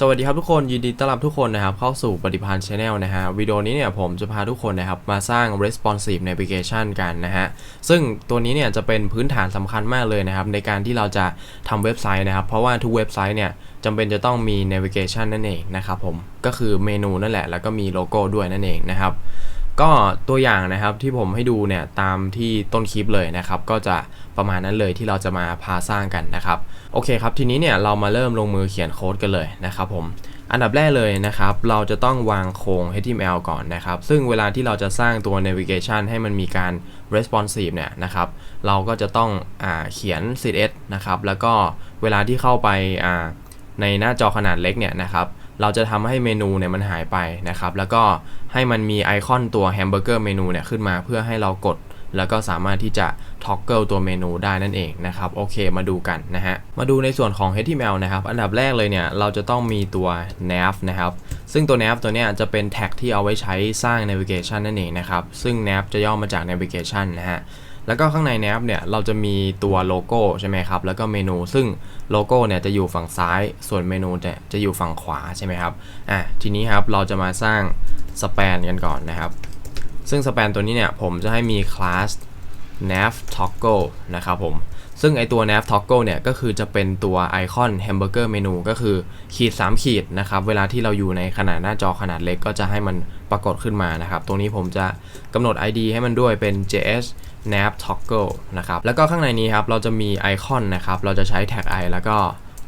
สวัสดีครับทุกคนยินดีต้อนรับทุกคนนะครับเข้าสู่ปฏิพันธ์ Channel นะฮะวิดีโอนี้เนี่ยผมจะพาทุกคนนะครับมาสร้าง responsive navigation กันนะฮะซึ่งตัวนี้เนี่ยจะเป็นพื้นฐานสำคัญมากเลยนะครับในการที่เราจะทำเว็บไซต์นะครับ เพราะว่าทุกเว็บไซต์เนี่ยจำเป็นจะต้องมี navigation นั่นเองนะครับผมก็คือเมนูนั่นแหละ แล้วก็มีโลโก้ด้วยนั่นเองนะครับ ก็ตัวอย่างนะครับที่ผมให้ดูเนี่ยตามที่ต้นคลิปเลยนะครับ ก็จะประมาณนั้นเลยที่เราจะมาพาสร้างกันนะครับโอเคครับทีนี้เนี่ยเรามาเริ่มลงมือเขียนโค้ดกันเลยนะครับผมอันดับแรกเลยนะครับ เราจะต้องวางโครง HTML ก่อนนะครับ ซึ่งเวลาที่เราจะสร้างตัว navigation ให้มันมีการ responsive เนี่ยนะครับ เราก็จะต้องอเขียน CSS นะครับ แล้วก็เวลาที่เข้าไปในหน้าจอขนาดเล็กเนี่ยนะครับ เราจะทำให้เมนูเนี่ยมันหายไปนะครับ แล้วก็ให้มันมีไอคอนตัวแฮมเบอร์เกอร์เมนูเนี่ยขึ้นมาเพื่อให้เรากด แล้วก็สามารถที่จะท็อกเกิลตัวเมนูได้นั่นเองนะครับ โอเคมาดูกันนะฮะ มาดูในส่วนของ HTML นะครับ อันดับแรกเลยเนี่ยเราจะต้องมีตัว nav นะครับ ซึ่งตัว nav ตัวเนี้ยจะเป็นแท็กที่เอาไว้ใช้สร้าง navigation นั่นเองนะครับ ซึ่ง nav จะย่อมาจาก navigation นะฮะ แล้วก็ข้างใน nav เนี่ยเราจะมีตัวโลโก้ใช่ไหมครับ แล้วก็เมนู ซึ่งโลโก้เนี่ยจะอยู่ฝั่งซ้าย ส่วนเมนูเนี่ยจะอยู่ฝั่งขวาใช่ไหมครับ อะทีนี้ครับเราจะมาสร้างสแปนกันก่อนนะครับ ซึ่งสแปนตัวนี้เนี่ยผมจะให้มีคลาส nav toggle นะครับผม ซึ่งไอตัว nav toggle เนี่ยก็คือจะเป็นตัวไอคอน hamburger menu ก็คือขีด 3 ขีดนะครับ เวลาที่เราอยู่ในขนาดหน้าจอขนาดเล็กก็จะให้มันปรากฏขึ้นมานะครับ ตรงนี้ผมจะกำหนด ID ให้มันด้วยเป็น js nav toggle นะครับ แล้วก็ข้างในนี้ครับ เราจะมีไอคอนนะครับ เราจะใช้ tag i แล้วก็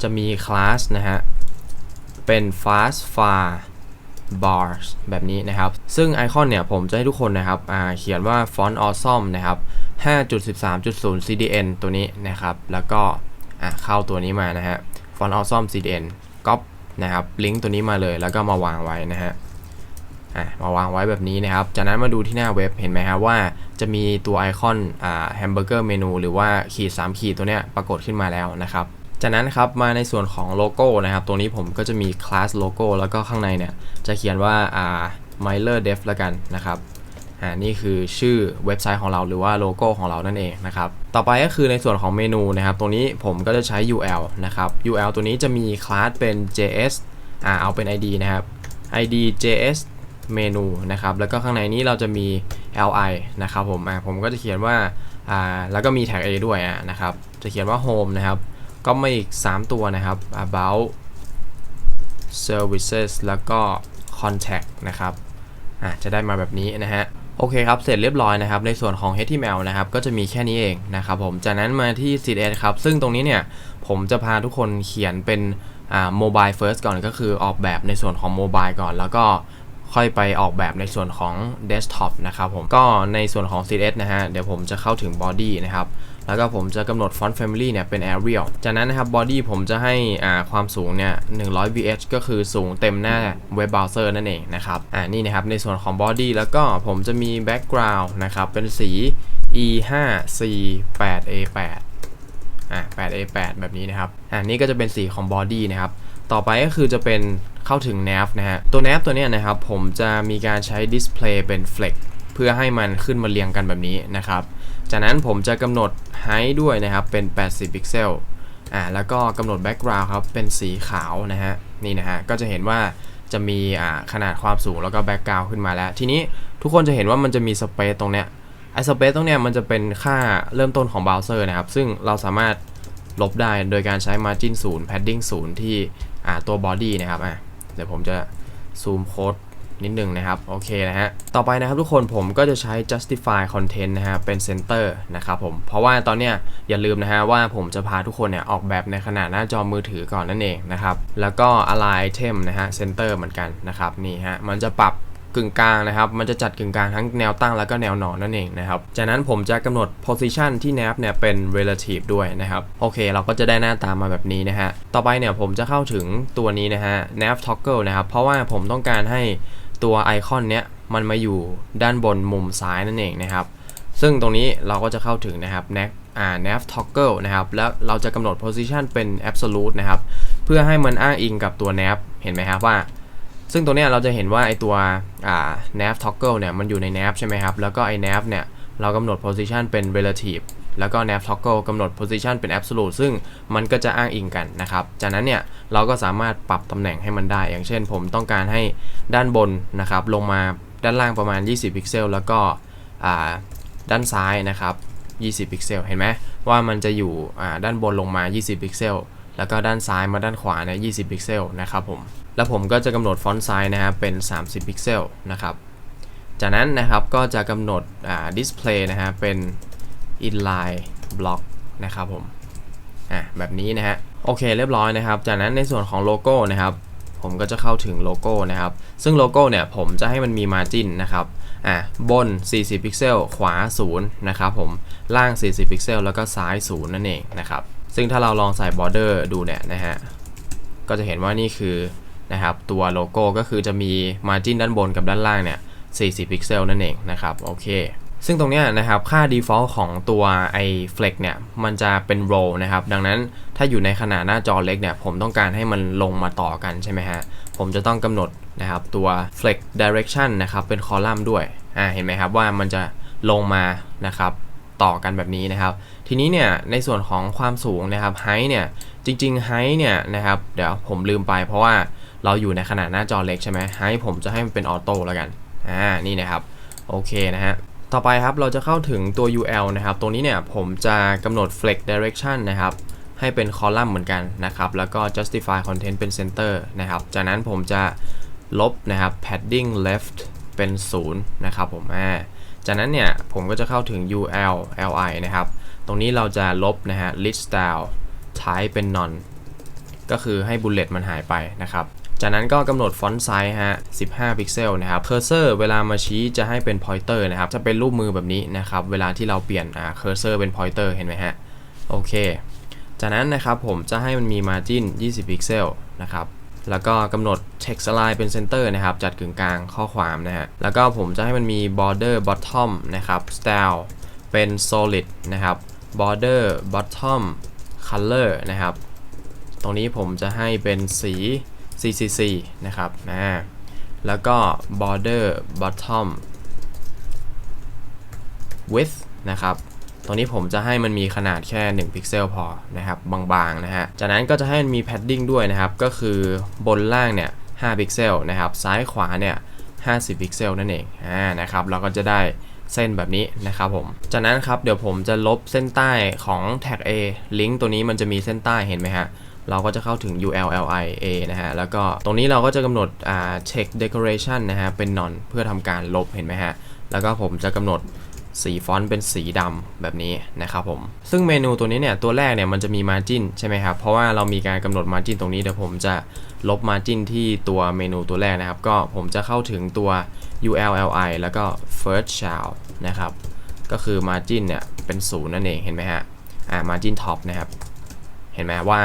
จะมีคลาสนะฮะ เป็น fast far bars แบบนี้นะครับ ซึ่งไอคอนเนี่ยผมจะให้ทุกคนนะครับเขียนว่า font awesome นะครับ 5.13.0 CDN ตัวนี้นะครับ แล้วก็เข้าตัวนี้มานะฮะ font awesome CDN ก๊อปนะครับ ลิงก์ตัวนี้มาเลยแล้วก็มาวางไว้นะฮะ มาวางไว้แบบนี้นะครับ จากนั้นมาดูที่หน้าเว็บเห็นไหมครับว่าจะมีตัวไอคอนแฮมเบอร์เกอร์เมนูหรือว่าขีด3ขีดตัวเนี้ยปรากฏขึ้นมาแล้วนะครับจากนั้นครับมาในส่วนของโลโก้นะครับ ตรงนี้ผมก็จะมีคลาสโลโก้แล้วก็ข้างในเนี่ยจะเขียนว่าอ่า Miler Dev ละกันนะครับอ่านี่คือชื่อเว็บไซต์ของเราหรือว่าโลโก้ของเรานั่นเองนะครับต่อไปก็คือในส่วนของเมนูนะครับ ตรงนี้ผมก็จะใช้ UL นะครับ UL ตัวนี้จะมีคลาสเป็น JS อ่าเอาเป็น ID นะครับ ID JS เมนูนะครับ แล้วก็ข้างในนี้เราจะมี li นะครับผมอ่าผมก็จะเขียนว่าอ่าแล้วก็มี tag a ด้วยอะนะครับ จะเขียนว่า home นะครับ ก็มาอีก 3 ตัวนะครับ about services แล้วก็ contact นะครับอะจะได้มาแบบนี้นะฮะโอเคครับ เสร็จเรียบร้อยนะครับ ในส่วนของ HTML นะครับ ก็จะมีแค่นี้เองนะครับผม จากนั้นมาที่ CSS ครับ ซึ่งตรงนี้เนี่ย ผมจะพาทุกคนเขียนเป็นอ่า mobile first ก่อนก็คือออกแบบในส่วนของ mobile ก่อน แล้วก็ ค่อยไปออกแบบในส่วนของ desktop นะครับผมก็ในส่วนของ CSS นะฮะ เดี๋ยวผมจะเข้าถึง body นะครับ แล้วก็ผมจะกำหนด font family เนี่ยเป็น Arial จากนั้นนะครับ body ผมจะให้อ่าความสูงเนี่ย 100 vh ก็คือสูงเต็มหน้า web browser นั่นเองนะครับอ่านี่นะครับในส่วนของ body แล้วก็ผมจะมี background นะครับ เป็นสี e5 c 8 a 8 อ่า 8 a 8 แบบนี้นะครับ อ่านี่ก็จะเป็นสีของ body นะครับ ต่อไปก็คือจะเป็นเข้าถึง nav นะฮะ ตัว nav ตัวนี้นะครับ ผมจะมีการใช้ display เป็น flex เพื่อให้มันขึ้นมาเรียงกันแบบนี้นะครับ จากนั้นผมจะกำหนด height ด้วยนะครับ เป็น 80 พิกเซลอ่าแล้วก็กำหนด background ครับ เป็นสีขาวนะฮะ นี่นะฮะ ก็จะเห็นว่าจะมีอ่าขนาดความสูงแล้วก็ background ขึ้นมาแล้ว ทีนี้ทุกคนจะเห็นว่ามันจะมี space ตรงเนี้ยไอ้ space ตรงเนี้ยมันจะเป็นค่าเริ่มต้นของเบราว์เซอร์นะครับ ซึ่งเราสามารถ ลบได้โดยการใช้ margin 0 padding 0 ที่ตัว body นะครับอะเดี๋ยวผมจะซูมโค้ดนิดนึงนะครับ โอเคนะฮะ ต่อไปนะครับทุกคนผมก็จะใช้ justify content นะฮะ เป็น center นะครับผม เพราะว่าตอนเนี้ยอย่าลืมนะฮะว่าผมจะพาทุกคนเนี่ยออกแบบในขนาดหน้าจอมือถือก่อนนั่นเองนะครับ แล้วก็ align item นะฮะ center เหมือนกันนะครับ นี่ฮะ มันจะปรับ กึ่งกลางนะครับ มันจะจัดกึ่งกลางทั้งแนวตั้งแล้วก็แนวนอนนั่นเองนะครับ จากนั้นผมจะกำหนด position ที่ nav เนี่ยเป็น relative ด้วยนะครับ โอเค เราก็จะได้หน้าตามาแบบนี้นะฮะ ต่อไปเนี่ยผมจะเข้าถึงตัวนี้นะฮะ nav toggle นะครับ เพราะว่าผมต้องการให้ตัวไอคอนเนี้ยมันมาอยู่ด้านบนมุมซ้ายนั่นเองนะครับ ซึ่งตรงนี้เราก็จะเข้าถึงนะครับ nav อ่า nav toggle นะครับ แล้วเราจะกำหนด position เป็น absolute นะครับ เพื่อให้มันอ้างอิงกับตัว nav เห็นไหมครับว่า ซึ่งตรงนี้เราจะเห็นว่าไอตัวอ่า nav toggle เนี่ยมันอยู่ใน nav ใช่ไหมครับ แล้วก็ไอ nav เนี่ยเรากำหนด position เป็น relative แล้วก็ nav toggle กำหนด position เป็น absolute ซึ่งมันก็จะอ้างอิงกันนะครับ จากนั้นเนี่ยเราก็สามารถปรับตำแหน่งให้มันได้ อย่างเช่นผมต้องการให้ด้านบนนะครับลงมาด้านล่างประมาณ 20 พิกเซล แล้วก็อ่าด้านซ้ายนะครับ 20 พิกเซล เห็นไหมว่ามันจะอยู่อ่าด้านบนลงมา 20 พิกเซล แล้วก็ด้านซ้ายมาด้านขวาเนี่ย 20 พิกเซลนะครับผม แล้วผมก็จะกำหนดฟอนต์ไซส์นะครับเป็น 30 พิกเซลนะครับ จากนั้นนะครับก็จะกำหนดอ่า display นะฮะเป็น inline block นะครับผมอะแบบนี้นะฮะโอเคเรียบร้อยนะครับ จากนั้นในส่วนของโลโก้นะครับ ผมก็จะเข้าถึงโลโก้นะครับ ซึ่งโลโก้เนี่ยผมจะให้มันมี margin นะครับอะบน 40 พิกเซล ขวา 0 นะครับผม ล่าง 40 พิกเซล แล้วก็ซ้าย 0 นั่นเองนะครับ ซึ่งถ้าเราลองใส่ border ดูเนี่ยนะฮะ ก็จะเห็นว่านี่คือ นะครับตัวโลโก้ก็คือจะมี margin ด้านบนกับด้านล่างเนี่ย 40 พิกเซลนั่นเองนะครับโอเคซึ่งตรงนี้นะครับค่า default ของตัวไอ้ flex เนี่ยมันจะเป็น row นะครับดังนั้นถ้าอยู่ในขนาดหน้าจอเล็กเนี่ยผมต้องการให้มันลงมาต่อกันใช่ไหมฮะผมจะต้องกำหนดนะครับตัว flex direction นะครับเป็นคอลัมน์ด้วยอ่าเห็นไหมครับว่ามันจะลงมานะครับต่อกันแบบนี้นะครับ ทีนี้เนี่ยในส่วนของความสูงนะครับ height เนี่ยจริงๆ height เนี่ยนะครับเดี๋ยวผมลืมไปเพราะว่าเราอยู่ในขนาดหน้าจอเล็กใช่ไหม height ผมจะให้มันเป็นออโต้แล้วกันอ่านี่นะครับโอเคนะฮะต่อไปครับเราจะเข้าถึงตัว UL นะครับตรงนี้เนี่ยผมจะกำหนด flex direction นะครับให้เป็นคอลัมน์เหมือนกันนะครับแล้วก็ justify content เป็น center นะครับจากนั้นผมจะลบนะครับ padding left เป็น 0 นะครับผมอ่าจากนั้นเนี่ยผมก็จะเข้าถึง UL li นะครับ ตรงนี้เราจะลบนะฮะ list style type เป็น none ก็คือให้ bullet มันหายไปนะครับ จากนั้นก็กำหนดฟอนต์ไซส์ฮะ 15 พิกเซลนะครับ เคอร์เซอร์เวลามาชี้จะให้เป็น pointer นะครับ จะเป็นรูปมือแบบนี้นะครับ เวลาที่เราเปลี่ยนอ่าเคอร์เซอร์เป็น pointer เห็นไหมฮะ โอเค จากนั้นนะครับผมจะให้มันมี margin 20 พิกเซลนะครับ แล้วก็กำหนด text align เป็น center นะครับ จัดกึ่งกลางข้อความนะฮะ แล้วก็ผมจะให้มันมี border bottom นะครับ style เป็น solid นะครับ border bottom color นะครับ ตรงนี้ผมจะให้เป็นสี CCC นะครับนะแล้วก็ border bottom width นะครับ ตรงนี้ผมจะให้มันมีขนาดแค่ 1 พิกเซลพอนะครับ บางๆนะฮะ จากนั้นก็จะให้มันมี padding ด้วยนะครับ ก็คือบนล่างเนี่ย 5 พิกเซลนะครับ ซ้ายขวาเนี่ย 50 พิกเซลนั่นเอง อ่า นะครับ เราก็จะได้ เส้นแบบนี้นะครับผม จากนั้นครับเดี๋ยวผมจะลบเส้นใต้ของ tag A ลิงก์ตัวนี้มันจะมีเส้นใต้เห็นไหมฮะเราก็จะเข้าถึง ULLIA นะฮะ แล้วก็ตรงนี้เราก็จะกำหนดอ่า check decoration นะฮะ เป็น none เพื่อทำการลบเห็นไหมฮะ แล้วก็ผมจะกำหนด สีฟอนต์เป็นสีดำแบบนี้นะครับผม ซึ่งเมนูตัวนี้เนี่ยตัวแรกเนี่ยมันจะมี margin ใช่ไหมครับ เพราะว่าเรามีการกำหนด margin ตรงนี้เดี๋ยวผมจะลบ margin ที่ตัวเมนูตัวแรกนะครับ ก็ผมจะเข้าถึงตัว ULLI แล้วก็ first child นะครับ ก็คือ margin เนี่ยเป็นศูนย์นั่นเองเห็นไหมฮะ อ่า margin top นะครับ เห็นไหมว่า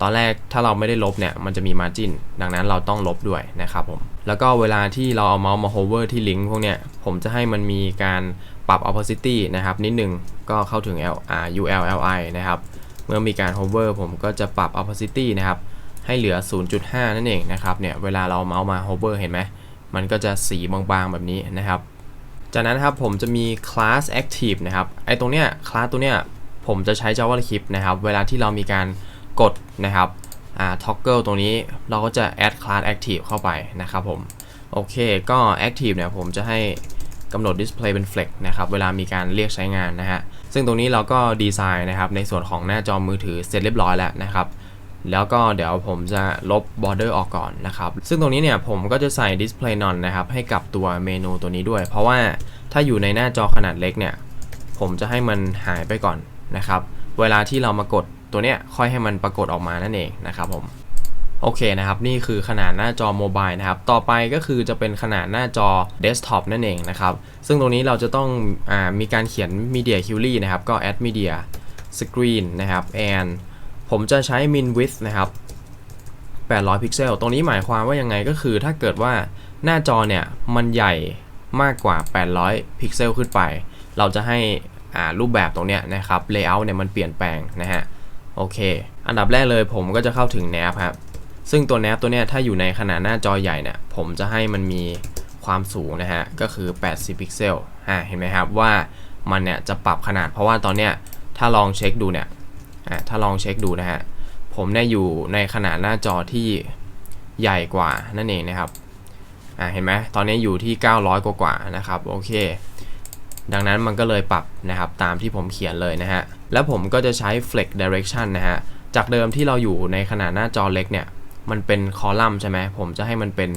ตอนแรกถ้าเราไม่ได้ลบเนี่ยมันจะมี margin ดังนั้นเราต้องลบด้วยนะครับผม แล้วก็เวลาที่เราเอาเมาส์มา hover ที่ลิงก์พวกเนี้ยผมจะให้มันมีการ ปรับ opacity นะครับนิดหนึ่งก็เข้าถึง L R U L L I นะครับ เมื่อมีการ hover ผมก็จะปรับ opacity นะครับ ให้เหลือ 0.5 นั่นเองนะครับเนี่ยเวลาเราเมาส์มา hover เห็นไหมมันก็จะสีบางๆแบบนี้นะครับ จากนั้นครับผมจะมี class active นะครับไอ้ตรงเนี้ย class ตัวเนี้ยผมจะใช้ JavaScript นะครับ เวลาที่เรามีการกดนะครับอ่า toggle ตรงนี้เราก็จะ add class active เข้าไปนะครับผม โอเค ก็ active เนี่ยผมจะให้ กำหนด display เป็น flex นะครับ เวลามีการเรียกใช้งานนะฮะ ซึ่งตรงนี้เราก็ดีไซน์นะครับ ในส่วนของหน้าจอมือถือเสร็จเรียบร้อยแล้วนะครับแล้วก็เดี๋ยวผมจะลบ border ออกก่อนนะครับ ซึ่งตรงนี้เนี่ยผมก็จะใส่ display none นะครับ ให้กับตัวเมนูตัวนี้ด้วย เพราะว่าถ้าอยู่ในหน้าจอขนาดเล็กเนี่ย ผมจะให้มันหายไปก่อนนะครับ เวลาที่เรามากดตัวเนี้ยค่อยให้มันปรากฏออกมานั่นเองนะครับผม โอเคนะครับ นี่คือขนาดหน้าจอโมบายนะครับ ต่อไปก็คือจะเป็นขนาดหน้าจอเดสก์ท็อปนั่นเองนะครับ ซึ่งตรงนี้เราจะต้องอมีการเขียน Media Query นะครับ ก็ add media screen นะครับ and ผมจะใช้ min width นะครับ 800 พิกเซล ตรงนี้หมายความว่ายังไงก็คือ ถ้าเกิดว่าหน้าจอเนี่ยมันใหญ่มากกว่า 800 พิกเซลขึ้นไป เราจะให้รูปแบบตรงเนี้ยนะครับ layout เนี่ยมันเปลี่ยนแปลงนะฮะ โอเค อันดับแรกเลยผมก็จะเข้าถึง nav ครับ ซึ่งตัว nav ตัวเนี้ยถ้าอยู่ในขนาดหน้าจอใหญ่เนี่ยผมจะให้มันมีความสูงนะฮะก็คือ 80 พิกเซลอ่าเห็นไหมครับว่ามันเนี่ยจะปรับขนาดเพราะว่าตอนเนี้ยถ้าลองเช็คดูเนี่ยอะถ้าลองเช็คดูนะฮะผมเนี่ยอยู่ในขนาดหน้าจอที่ใหญ่กว่านั่นเองนะครับอ่าเห็นไหมตอนนี้อยู่ที่ 900 กว่ากว่านะครับโอเค ดังนั้นมันก็เลยปรับนะครับตามที่ผมเขียนเลยนะฮะแล้วผมก็จะใช้ flex direction นะฮะจากเดิมที่เราอยู่ในขนาดหน้าจอเล็กเนี่ย มันเป็นคอลัมน์ใช่ไหมผมจะให้มันเป็น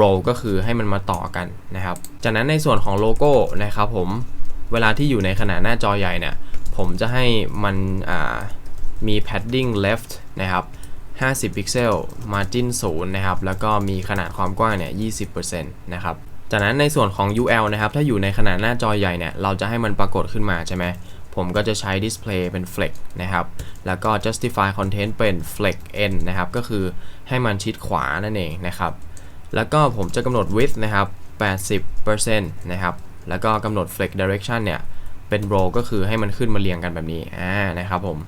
row ก็คือให้มันมาต่อกันนะครับ จากนั้นในส่วนของโลโก้นะครับผมเวลาที่อยู่ในขนาดหน้าจอใหญ่เนี่ยผมจะให้มันมี padding left นะครับ50 พิกเซล margin 0นะครับ แล้วก็มีขนาดความกว้างเนี่ย 20%นะครับ จากนั้นในส่วนของ UL นะครับ ถ้าอยู่ในขนาดหน้าจอใหญ่เนี่ย เราจะให้มันปรากฏขึ้นมาใช่ไหม ผมก็จะใช้ display เป็น flex นะครับ แล้วก็ justify content เป็น flex n นะครับ ก็คือให้มันชิดขวานั่นเองนะครับ แล้วก็ผมจะกำหนด width นะครับ 80%นะครับ แล้วก็กำหนด flex direction เนี่ย เป็น row ก็คือให้มันขึ้นมาเรียงกันแบบนี้อ่านะครับผม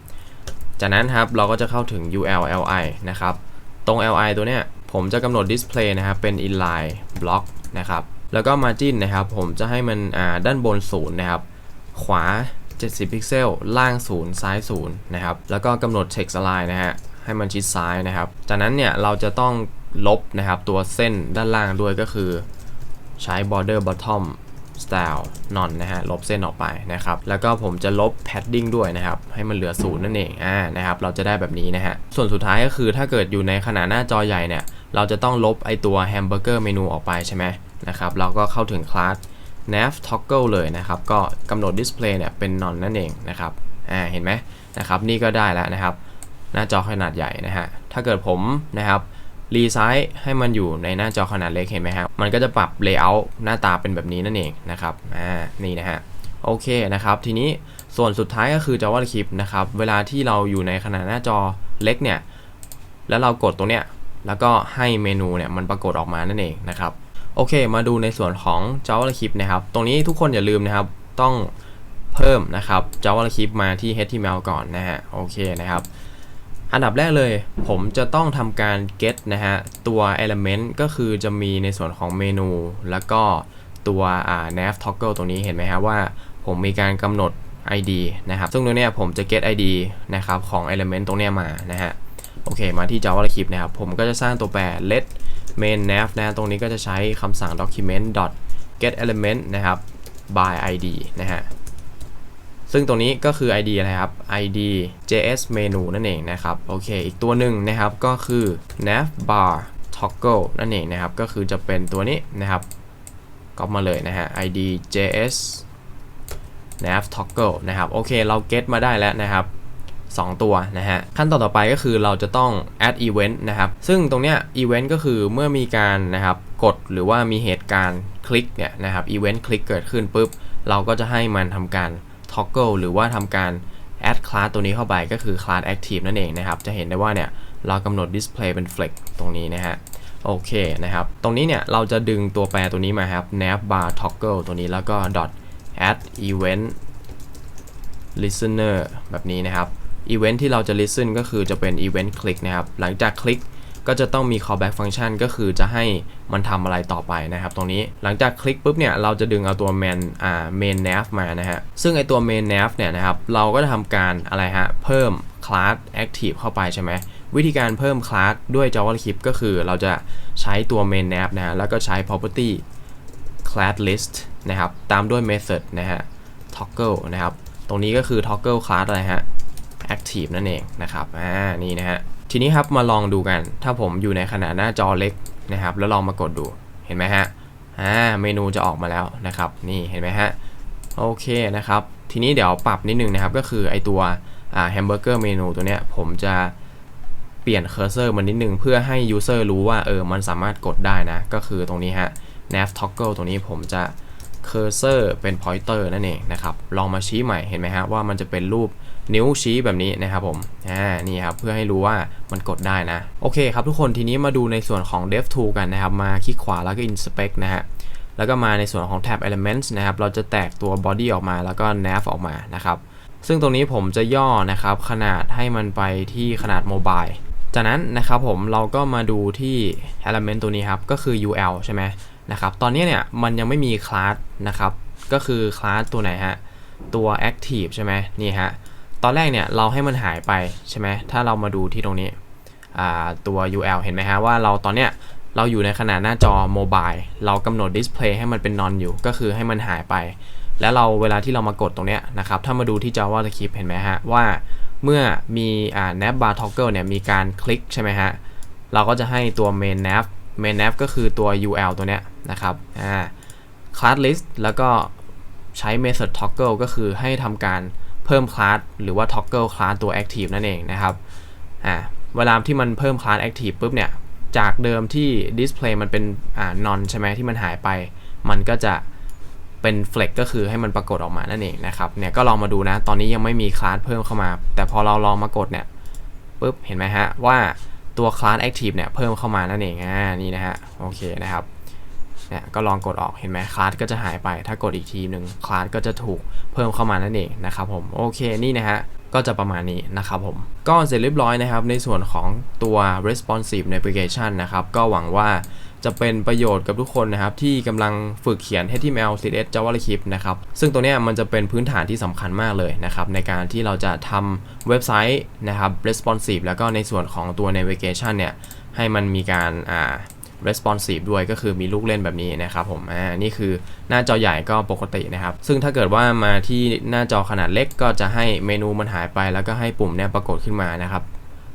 จากนั้นครับเราก็จะเข้าถึง UL Li นะครับ ตรง Li ตัวเนี้ยผมจะกำหนด display นะครับ เป็น inline block นะครับ แล้วก็ margin นะครับ ผมจะให้มันอ่าด้านบนศูนย์นะครับ ขวา 70 พิกเซล ล่าง 0 ซ้าย 0 นะครับ แล้วก็กำหนด text align นะฮะ ให้มันชิดซ้ายนะครับ จากนั้นเนี่ย เราจะต้องลบนะครับ ตัวเส้นด้านล่างด้วยก็คือใช้ border bottom style none นะฮะ ลบเส้นออกไปนะครับ แล้วก็ผมจะลบ padding ด้วยนะครับ ให้มันเหลือศูนย์นั่นเอง อ่า นะครับ เราจะได้แบบนี้นะฮะ ส่วนสุดท้ายก็คือถ้าเกิดอยู่ในขนาดหน้าจอใหญ่เนี่ย เราจะต้องลบไอตัว hamburger menu ออกไปใช่ไหมนะครับ เราก็เข้าถึงคลาส nav toggle เลยนะครับ ก็กำหนด display เนี่ยเป็น none นั่นเองนะครับอ่าเห็นไหมนะครับนี่ก็ได้แล้วนะครับ หน้าจอขนาดใหญ่นะฮะถ้าเกิดผมนะครับรีไซส์ให้มันอยู่ในหน้าจอขนาดเล็กเห็นไหมครับมันก็จะปรับ layout หน้าตาเป็นแบบนี้นั่นเองนะครับอ่านี่นะฮะโอเคนะครับ ทีนี้ส่วนสุดท้ายก็คือ JavaScript นะครับ เวลาที่เราอยู่ในขนาดหน้าจอเล็กเนี่ย แล้วเรากดตรงเนี้ย แล้วก็ให้เมนูเนี่ยมันปรากฏออกมานั่นเองนะครับ โอเค มาดูในส่วนของ JavaScript นะครับ ตรงนี้ทุกคนอย่าลืมนะครับ ต้องเพิ่มนะครับ JavaScript มาที่ HTML ก่อนนะฮะ โอเคนะครับ อันดับแรกเลย ผมจะต้องทำการ get นะฮะ ตัว element ก็คือจะมีในส่วนของเมนู แล้วก็ตัว nav toggle ตรงนี้เห็นไหมครับว่า ผมมีการกำหนด id นะครับ ซึ่งตรงนี้ผมจะ get id นะครับของ element ตรงนี้มานะฮะ โอเค มาที่ JavaScript นะครับ ผมก็จะสร้างตัวแปร let main nav นะตรงนี้ก็จะใช้คำสั่ง document get element นะครับ by id นะฮะซึ่งตรงนี้ก็คือ ID อะไรครับ ID JS menu นั่นเองนะครับ โอเค อีกตัวหนึ่งนะครับ ก็คือ nav bar toggle นั่นเองนะครับ ก็คือจะเป็นตัวนี้นะครับก็มาเลยนะฮะ ID JS nav toggle นะครับ โอเค เรา get มาได้แล้วนะครับ 2 ตัวนะฮะ ขั้นตอนต่อไปก็คือเราจะต้อง add event นะครับ ซึ่งตรงเนี้ย event ก็คือเมื่อมีการนะครับกดหรือว่ามีเหตุการณ์คลิกเนี่ยนะครับ event คลิกเกิดขึ้นปุ๊บ เราก็จะให้มันทำการ toggle หรือว่าทำการ add class ตัวนี้เข้าไปก็คือ class active นั่นเองนะครับ จะเห็นได้ว่าเนี่ยเรากำหนด display เป็น flex ตรงนี้นะฮะโอเคนะครับ ตรงนี้เนี่ยเราจะดึงตัวแปรตัวนี้มาครับ nav bar toggle ตัวนี้แล้วก็ dot add event listener แบบนี้นะครับ event ที่เราจะ listen ก็คือจะเป็น event click นะครับ หลังจากคลิกก็จะต้องมี callback function ก็คือจะให้มันทำอะไรต่อไปนะครับตรงนี้หลังจากคลิกปุ๊บเนี่ยเราจะดึงเอาตัว main อ่า main nav มานะฮะซึ่งไอตัว main nav เนี่ยนะครับเราก็จะทำการอะไรฮะเพิ่ม class active เข้าไปใช่ไหมวิธีการเพิ่ม class ด้วย JavaScript ก็คือเราจะใช้ตัว main nav นะฮะแล้วก็ใช้ property class list นะครับตามด้วย method นะฮะ toggle นะครับตรงนี้ก็คือ toggle class อะไรฮะ active นั่นเองนะครับอ่านี่นะฮะทีนี้ครับมาลองดูกัน ถ้าผมอยู่ในขนาดหน้าจอเล็กนะครับ แล้วลองมากดดูเห็นไหมฮะอ่าเมนูจะออกมาแล้วนะครับ นี่เห็นไหมฮะโอเคนะครับ ทีนี้เดี๋ยวปรับนิดนึงนะครับ ก็คือไอตัวแฮมเบอร์เกอร์เมนูตัวเนี้ยผมจะเปลี่ยนเคอร์เซอร์มันนิดนึง เพื่อให้ยูเซอร์รู้ว่าเออมันสามารถกดได้นะ ก็คือตรงนี้ฮะ nav toggle ตรงนี้ผมจะเคอร์เซอร์เป็น pointer นั่นเองนะครับ ลองมาชี้ใหม่เห็นไหมฮะว่ามันจะเป็นรูป นิ้วชี้แบบนี้นะครับผมอ่านี่ครับเพื่อให้รู้ว่ามันกดได้นะ โอเคครับทุกคนทีนี้มาดูในส่วนของ dev tool กันนะครับ มาคลิกขวาแล้วก็ inspect นะฮะแล้วก็มาในส่วนของ tab elements นะครับ เราจะแตกตัว body ออกมาแล้วก็ nav ออกมานะครับ ซึ่งตรงนี้ผมจะย่อนะครับ ขนาดให้มันไปที่ขนาดโมบายจากนั้นนะครับผมเราก็มาดูที่ element ตัวนี้ครับ ก็คือ ul ใช่ไหมนะครับตอนนี้เนี่ยมันยังไม่มีคลาสนะครับ ก็คือคลาสตัวไหนฮะ ตัว active ใช่ไหมนี่ฮะ ตอนแรกเนี่ยเราให้มันหายไปใช่ไหมถ้าเรามาดูที่ตรงนี้ตัว UL เห็นไหมฮะว่าเราตอนเนี้ยเราอยู่ในขนาดหน้าจอโมบายเรากำหนดดิสเพลย์ให้มันเป็นนอนอยู่ ก็คือให้มันหายไป แล้วเราเวลาที่เรามากดตรงเนี้ยนะครับ ถ้ามาดูที่ JavaScript เห็นไหมฮะว่าเมื่อมีอ่า nav bar toggle เนี่ยมีการคลิกใช่ไหมฮะ เราก็จะให้ตัว main nav main nav ก็คือตัว UL ตัวเนี้ยนะครับอ่า class list แล้วก็ใช้ method toggle ก็คือให้ทำการ เพิ่ม class หรือว่า toggle class ตัว active นั่นเองนะครับอ่าเวลาที่มันเพิ่ม class active ปุ๊บเนี่ยจากเดิมที่ display มันเป็นอ่า non ใช่ไหมที่มันหายไป มันก็จะเป็น flex ก็คือให้มันปรากฏออกมานั่นเองนะครับเนี่ยก็ลองมาดูนะ ตอนนี้ยังไม่มี class เพิ่มเข้ามา แต่พอเราลองมากดเนี่ยปุ๊บเห็นไหมฮะว่าตัว class active เนี่ยเพิ่มเข้ามานั่นเองอ่านี่นะฮะโอเคนะครับ เนี่ยก็ลองกดออกเห็นไหมคลาสก็จะหายไป ถ้ากดอีกทีหนึ่งคลาสก็จะถูกเพิ่มเข้ามานั่นเองนะครับผมโอเคนี่นะฮะก็จะประมาณนี้นะครับผม ก็เสร็จเรียบร้อยนะครับในส่วนของตัว responsive navigation นะครับก็หวังว่าจะเป็นประโยชน์กับทุกคนนะครับที่กำลังฝึกเขียน HTML CSS JavaScript นะครับซึ่งตัวนี้มันจะเป็นพื้นฐานที่สำคัญมากเลยนะครับในการที่เราจะทำเว็บไซต์นะครับ responsive แล้วก็ในส่วนของตัว navigation เนี่ยให้มันมีการอ่า responsive ด้วยก็คือมีลูกเล่นแบบนี้นะครับผมอ่านี่คือหน้าจอใหญ่ก็ปกตินะครับ ซึ่งถ้าเกิดว่ามาที่หน้าจอขนาดเล็กก็จะให้เมนูมันหายไป แล้วก็ให้ปุ่มเนี่ยปรากฏขึ้นมานะครับ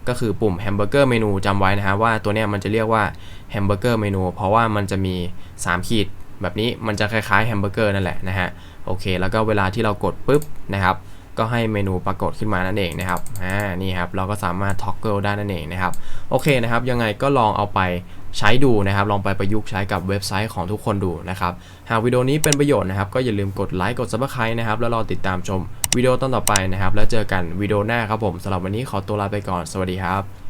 ก็คือปุ่มแฮมเบอร์เกอร์เมนูจำไว้นะฮะว่าตัวเนี้ยมันจะเรียกว่าแฮมเบอร์เกอร์เมนูเพราะว่ามันจะมี 3 ขีด แบบนี้มันจะคล้ายๆแฮมเบอร์เกอร์นั่นแหละนะฮะโอเค แล้วก็เวลาที่เรากดปุ๊บนะครับก็ให้เมนูปรากฏขึ้นมานั่นเองนะครับอ่านี่ครับเราก็สามารถ toggle ได้นั่นเองนะครับโอเคนะครับยังไงก็ลองเอาไป ใช้ดูนะครับ ลองไปประยุกต์ใช้กับเว็บไซต์ของทุกคนดูนะครับ หากวิดีโอนี้เป็นประโยชน์นะครับ ก็อย่าลืมกดไลค์กดซับสไครต์นะครับ แล้วรอติดตามชมวิดีโอตอนต่อไปนะครับ แล้วเจอกันวิดีโอหน้าครับผมสำหรับวันนี้ขอตัวลาไปก่อนสวัสดีครับ